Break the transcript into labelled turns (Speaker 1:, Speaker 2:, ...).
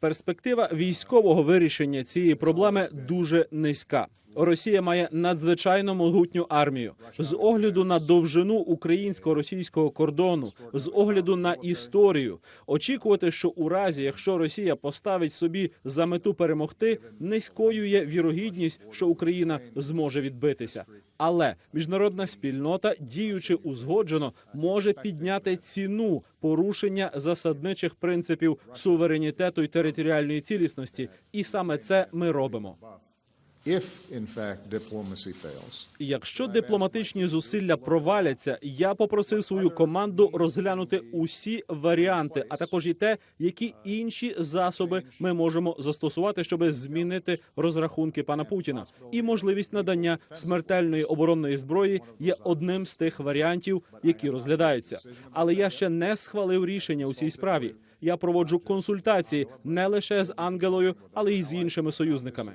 Speaker 1: Перспектива військового вирішення цієї проблеми дуже низька. Росія має надзвичайно могутню армію з огляду на довжину українсько-російського кордону, з огляду на історію. Очікувати, що у разі, якщо Росія поставить собі за мету перемогти, низькою є вірогідність, що Україна зможе відбитися. Але міжнародна спільнота, діючи узгоджено, може підняти ціну порушення засадничих принципів суверенітету і територіальної цілісності, і саме це ми робимо. Якщо дипломатичні зусилля проваляться, я попросив свою команду розглянути усі варіанти, а також і те, які інші засоби ми можемо застосувати, щоб змінити розрахунки пана Путіна. І можливість надання смертельної оборонної зброї є одним з тих варіантів, які розглядаються. Але я ще не схвалив рішення у цій справі. Я проводжу консультації не лише з Ангелою, але й з іншими союзниками.